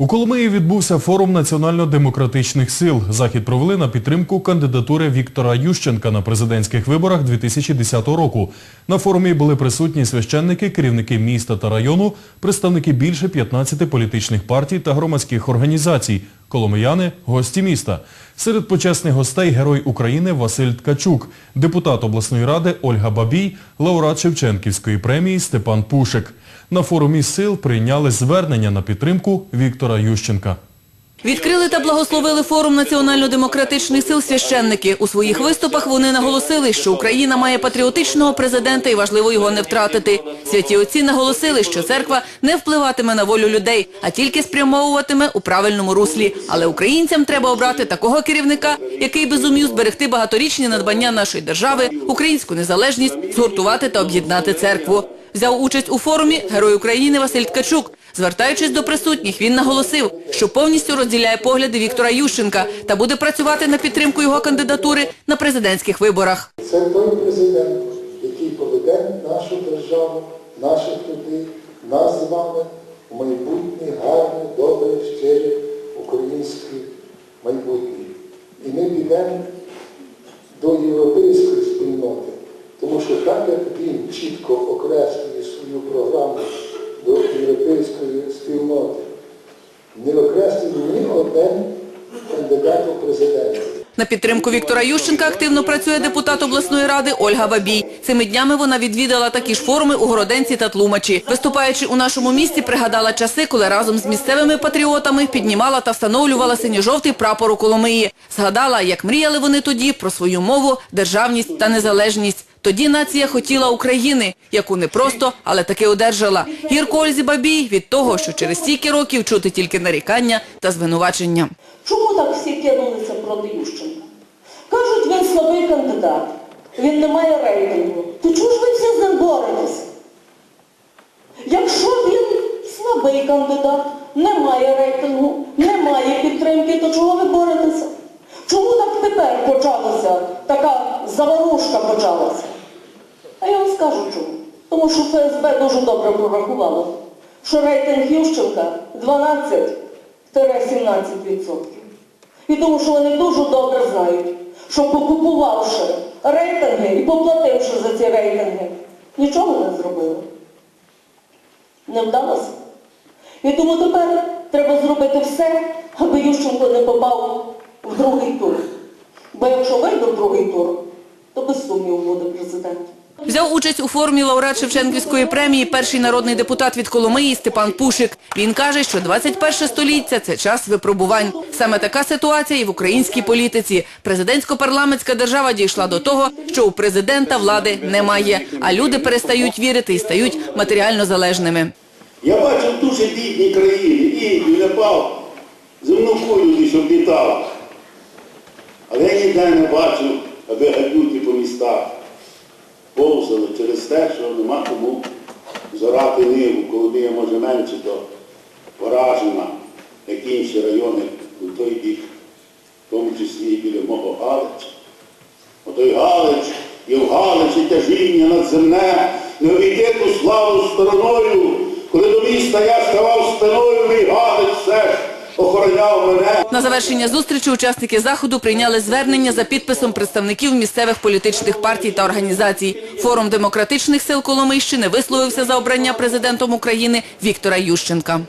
У Коломиї відбувся форум національно-демократичних сил. Захід провели на підтримку кандидатури Віктора Ющенка на президентських виборах 2010 року. На форумі були присутні священники, керівники міста та району, представники більше 15 політичних партій та громадських організацій, коломияни, гості міста. Серед почесних гостей Герой України Василь Ткачук, депутат обласної ради Ольга Бабій, лауреат Шевченківської премії Степан Пушик. На форумі сил прийняли звернення на підтримку Віктора Ющенка. Відкрили та благословили форум національно-демократичних сил священники. У своїх виступах вони наголосили, що Україна має патріотичного президента і важливо його не втратити. Святі отці наголосили, що церква не впливатиме на волю людей, а тільки спрямовуватиме у правильному руслі. Але українцям треба обрати такого керівника, який би зумів зберегти багаторічні надбання нашої держави, українську незалежність, згуртувати та об'єднати церкву. Взяв участь у форумі Герой України Василь Ткачук. Звертаючись до присутніх, він наголосив, що повністю розділяє погляди Віктора Ющенка та буде працювати на підтримку його кандидатури на президентських виборах. Це той президент, який поведе нашу державу, наших людей, нас з вами в майбутнє гарне, добре, щире українське майбутнє. І ми підемо до європейської спільноти, тому що так як він чітко окреслює свою програму до європейської спільноти, не окреслює На підтримку Віктора Ющенка активно працює депутат обласної ради Ольга Бабій. Цими днями вона відвідала такі ж форуми у Городенці та Тлумачі. Виступаючи у нашому місті, пригадала часи, коли разом з місцевими патріотами піднімала та встановлювала синьо-жовтий прапор у Коломиї. Згадала, як мріяли вони тоді про свою мову, державність та незалежність. Тоді нація хотіла України, яку не просто, але таки одержала. Гірко Ользі Бабій від того, що через стільки років чути тільки нарікання та звинувачення. Чому так всі кинулися проти Ющенка? Кажуть, він слабий кандидат, він не має рейтингу. То чому ж ви всі з ним боретеся? Якщо він слабий кандидат, не має рейтингу, не має підтримки, то чого ви боретеся? Чому так тепер почалася, така заварушка почалася? А я вам скажу чому. Тому що ФСБ дуже добре прорахувало, що рейтинг Ющенка 12-17%. І тому що вони дуже добре знають, що покупувавши рейтинги і поплативши за ці рейтинги, нічого не зробили. Не вдалося. І тому тепер треба зробити все, аби Ющенко не попав в другий тур. Бо якщо вийде в другий тур, то без сумніву буде президент. Взяв участь у форумі лауреат Шевченківської премії перший народний депутат від Коломиї Степан Пушик. Він каже, що 21 століття – це час випробувань. Саме така ситуація і в українській політиці. Президентсько-парламентська держава дійшла до того, що у президента влади немає, а люди перестають вірити і стають матеріально залежними. Я бачив дуже бідні країни, Індію, Непал, земну кулю десь облітав. Але я ніде не бачив, аби гадюки по містах повзали через те, що нема кому зорати ниву, коли є може менше, то поражена, як інші райони у той бік, в тому числі і біля мого Галича. Отой Галич і в Галичі тяжіння надземне, не увійде ту славу стороною, коли до міста я ставав спиною, мій Галич все ж охороняв мене. На завершення зустрічі учасники заходу прийняли звернення за підписом представників місцевих політичних партій та організацій. Форум демократичних сил Коломийщини висловився за обрання президентом України Віктора Ющенка.